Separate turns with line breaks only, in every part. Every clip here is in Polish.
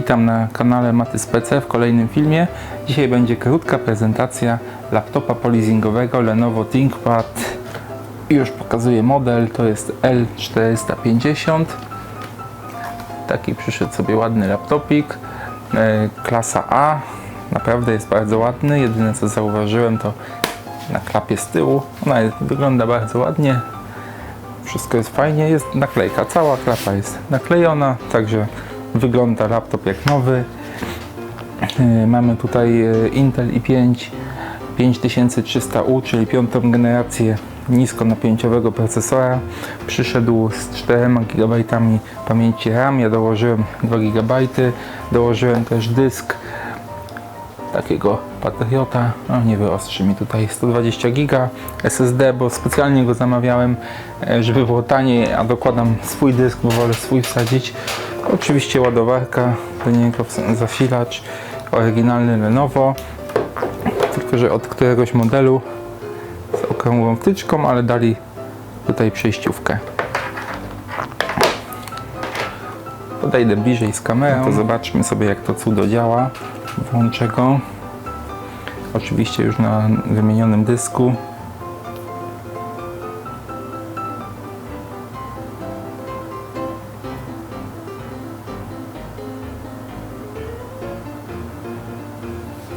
Witam na kanale Matys PC w kolejnym filmie. Dzisiaj będzie krótka prezentacja laptopa polizingowego Lenovo ThinkPad. Już pokazuję model, to jest L450. Taki przyszedł sobie ładny laptopik, e, klasa A. Naprawdę jest bardzo ładny. Jedyne co zauważyłem to na klapie z tyłu. Ona wygląda bardzo ładnie. Wszystko jest fajnie, jest naklejka, cała klapa jest naklejona, także wygląda laptop jak nowy. Yy, Mamy tutaj yy, Intel i5 5300U, czyli piątą generację niskonapięciowego procesora. Przyszedł z 4 GB pamięci RAM, ja dołożyłem 2 GB, dołożyłem też dysk takiego Patriota, no nie wyostrzy mi tutaj 120 giga SSD, bo specjalnie go zamawiałem, e, żeby było taniej, a dokładam swój dysk, bo wolę swój wsadzić. Oczywiście ładowarka do niego, zasilacz, oryginalny Lenovo, tylko że od któregoś modelu z okrągłą wtyczką, ale dali tutaj przejściówkę. Podejdę bliżej z kamerą, to zobaczmy sobie jak to cudo działa. Włączę go. Oczywiście już na wymienionym dysku.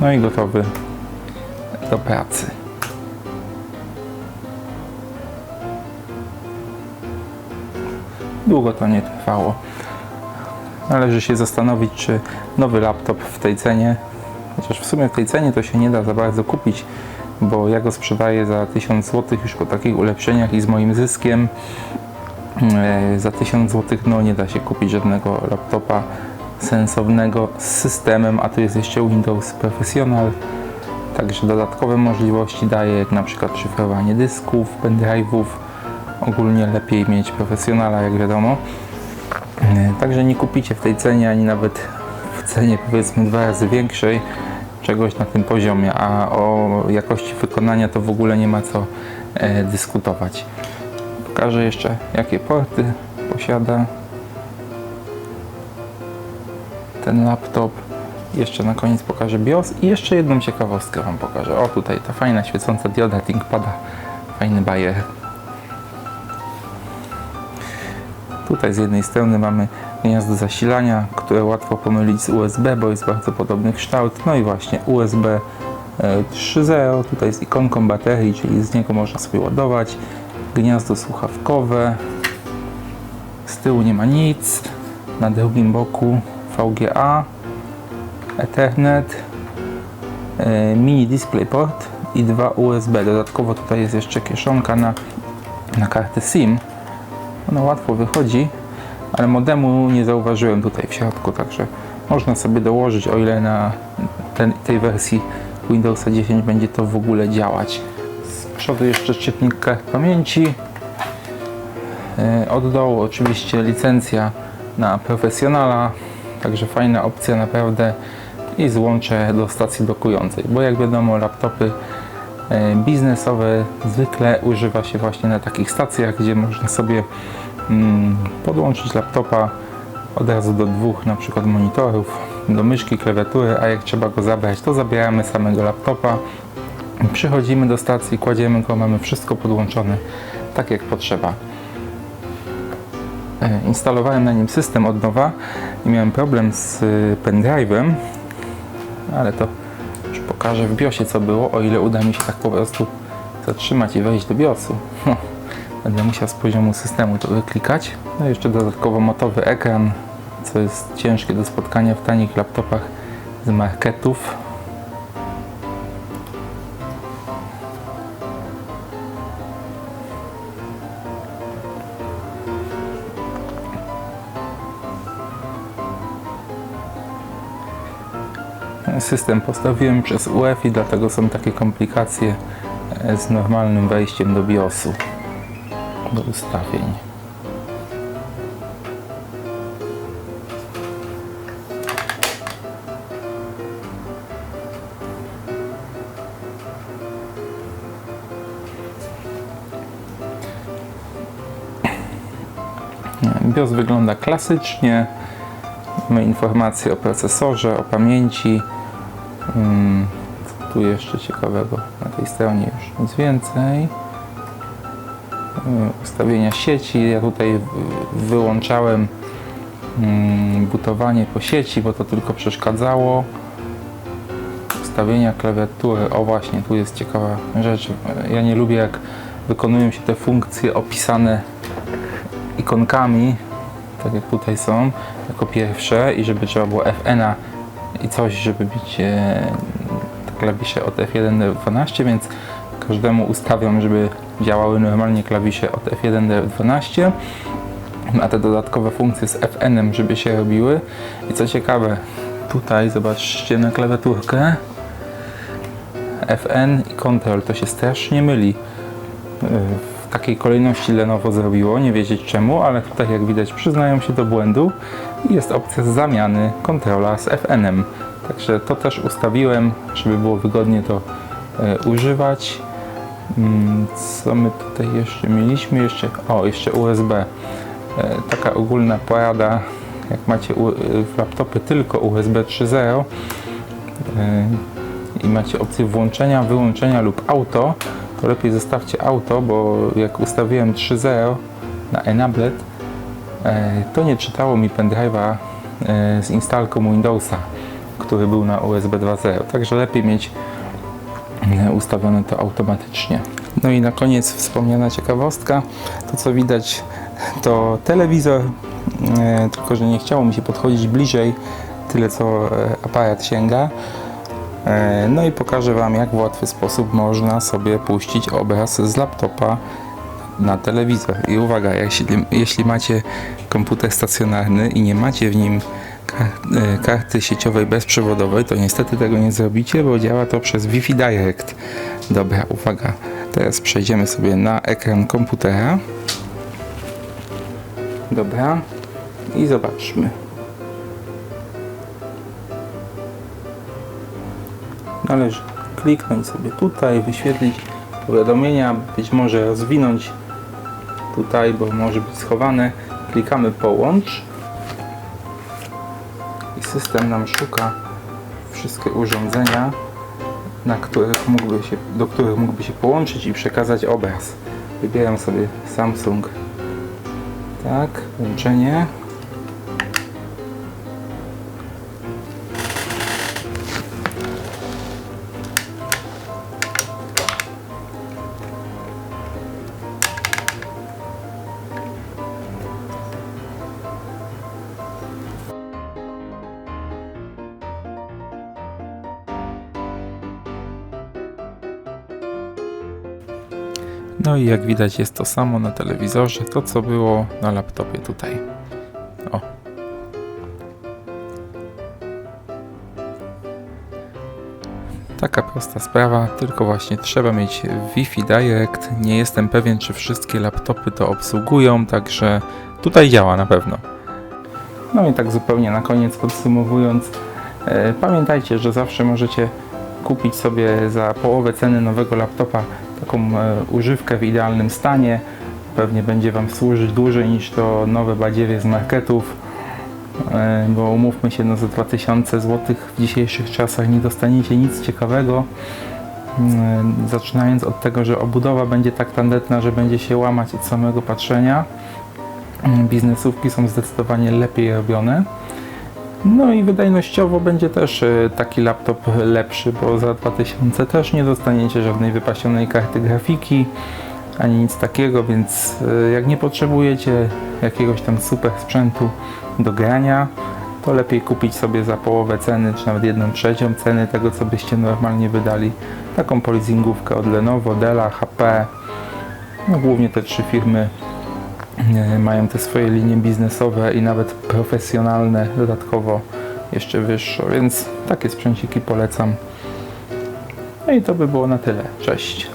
No i gotowy do pracy. Długo to nie trwało. Należy się zastanowić, czy nowy laptop w tej cenie, chociaż w sumie w tej cenie to się nie da za bardzo kupić, bo ja go sprzedaję za 1000 zł już po takich ulepszeniach i z moim zyskiem. E, Za 1000 zł no nie da się kupić żadnego laptopa sensownego z systemem, a tu jest jeszcze Windows Professional. Także dodatkowe możliwości daje, jak na przykład szyfrowanie dysków, pendrive'ów. Ogólnie lepiej mieć profesjonala, jak wiadomo. E, Także nie kupicie w tej cenie, ani nawet w cenie powiedzmy dwa razy większej czegoś na tym poziomie, a o jakości wykonania to w ogóle nie ma co e, dyskutować. Pokażę jeszcze jakie porty posiada ten laptop. Jeszcze na koniec pokażę BIOS i jeszcze jedną ciekawostkę Wam pokażę. O tutaj ta fajna świecąca dioda ThinkPada, fajny bajer. Tutaj z jednej strony mamy gniazdo zasilania, które łatwo pomylić z USB, bo jest bardzo podobny kształt. No i właśnie USB e, 3.0, tutaj z ikonką baterii, czyli z niego można sobie ładować. Gniazdo słuchawkowe. Z tyłu nie ma nic. Na drugim boku VGA, Ethernet, e, mini DisplayPort i dwa USB. Dodatkowo tutaj jest jeszcze kieszonka na, na kartę SIM. Ona łatwo wychodzi, ale modemu nie zauważyłem tutaj w środku, także można sobie dołożyć, o ile na ten, tej wersji Windowsa 10 będzie to w ogóle działać. Z przodu jeszcze czytnik kart pamięci. E, Od dołu oczywiście licencja na profesjonala, także fajna opcja naprawdę i złącze do stacji dokującej, bo jak wiadomo laptopy biznesowe zwykle używa się właśnie na takich stacjach, gdzie można sobie mm, podłączyć laptopa od razu do dwóch na przykład monitorów, do myszki, klawiatury, a jak trzeba go zabrać, to zabieramy samego laptopa, przychodzimy do stacji, kładziemy go, mamy wszystko podłączone tak jak potrzeba. E, Instalowałem na nim system od nowa i miałem problem z y, pendrive'em, ale to pokażę w BIOSie co było, o ile uda mi się tak po prostu zatrzymać i wejść do BIOSu. Będę musiał z poziomu systemu to wyklikać. No i jeszcze dodatkowo motowy ekran, co jest ciężkie do spotkania w tanich laptopach z marketów. System postawiłem przez UEFI, dlatego są takie komplikacje e, z normalnym wejściem do BIOSu, do ustawień. BIOS wygląda klasycznie, Mamy informacje o procesorze, o pamięci. Mm, Co tu jeszcze ciekawego na tej stronie już nic więcej. Mm, Ustawienia sieci. Ja tutaj wyłączałem mm, butowanie po sieci, bo to tylko przeszkadzało. Ustawienia klawiatury. O właśnie, tu jest ciekawa rzecz. Ja nie lubię jak wykonują się te funkcje opisane ikonkami, tak jak tutaj są, jako pierwsze i żeby trzeba było Fn i coś, żeby mieć e, te klawisze od F1 do F12, więc każdemu ustawiam, żeby działały normalnie klawisze od F1 do F12, a te dodatkowe funkcje z Fn, żeby się robiły. I co ciekawe, tutaj zobaczcie na klawiaturkę. Fn i Ctrl, to się strasznie myli. W takiej kolejności Lenovo zrobiło, nie wiedzieć czemu, ale tutaj jak widać przyznają się do błędu i jest opcja zamiany kontrola z FN-em. Także to też ustawiłem, żeby było wygodnie to e, używać. Mm, Co my tutaj jeszcze mieliśmy? Jeszcze, o, jeszcze USB. E, taka ogólna porada, jak macie u, w laptopy tylko USB 3.0 e, i macie opcję włączenia, wyłączenia lub auto, to lepiej zostawcie auto, bo jak ustawiłem 3.0 na Enabled, e, to nie czytało mi pendrive'a e, z instalką Windowsa, który był na USB 2.0. Także lepiej mieć e, ustawione to automatycznie. No i na koniec wspomniana ciekawostka. To co widać to telewizor, tylko że nie chciało mi się podchodzić bliżej, tyle co aparat sięga. E, No i pokażę Wam, jak w łatwy sposób można sobie puścić obraz z laptopa na telewizor. I uwaga, jeśli, jeśli macie komputer stacjonarny i nie macie w nim e, karty sieciowej bezprzewodowej, to niestety tego nie zrobicie, bo działa to przez Wi-Fi Direct. Dobra, uwaga. Teraz przejdziemy sobie na ekran komputera. Dobra. I zobaczmy. Należy kliknąć sobie tutaj, wyświetlić powiadomienia, być może rozwinąć tutaj, bo może być schowane. Klikamy połącz i system nam szuka wszystkie urządzenia, na których mógłby się, do których mógłby się połączyć i przekazać obraz. Wybieram sobie Samsung. Tak, łączenie. No i jak widać jest to samo na telewizorze, to co było na laptopie tutaj. O. Taka prosta sprawa, tylko właśnie trzeba mieć Wi-Fi Direct. Nie jestem pewien, czy wszystkie laptopy to obsługują, także tutaj działa na pewno. No i tak zupełnie na koniec podsumowując, e, pamiętajcie, że zawsze możecie kupić sobie za połowę ceny nowego laptopa taką e, używkę w idealnym stanie. Pewnie będzie Wam służyć dłużej niż to nowe badziewie z marketów, e, bo umówmy się, no za 2000 zł w dzisiejszych czasach nie dostaniecie nic ciekawego. Mm, Zaczynając od tego, że obudowa będzie tak tandetna, że będzie się łamać od samego patrzenia. Biznesówki są zdecydowanie lepiej robione. No i wydajnościowo będzie też e, taki laptop lepszy, bo za 2000 też nie dostaniecie żadnej wypasionej karty grafiki ani nic takiego, więc e, jak nie potrzebujecie jakiegoś tam super sprzętu do grania, to lepiej kupić sobie za połowę ceny, czy nawet jedną trzecią ceny tego, co byście normalnie wydali. Taką polizingówkę od Lenovo, Della, HP. No głównie te trzy firmy mają te swoje linie biznesowe i nawet profesjonalne dodatkowo jeszcze wyższe, więc takie sprzęciki polecam. No i to by było na tyle. Cześć.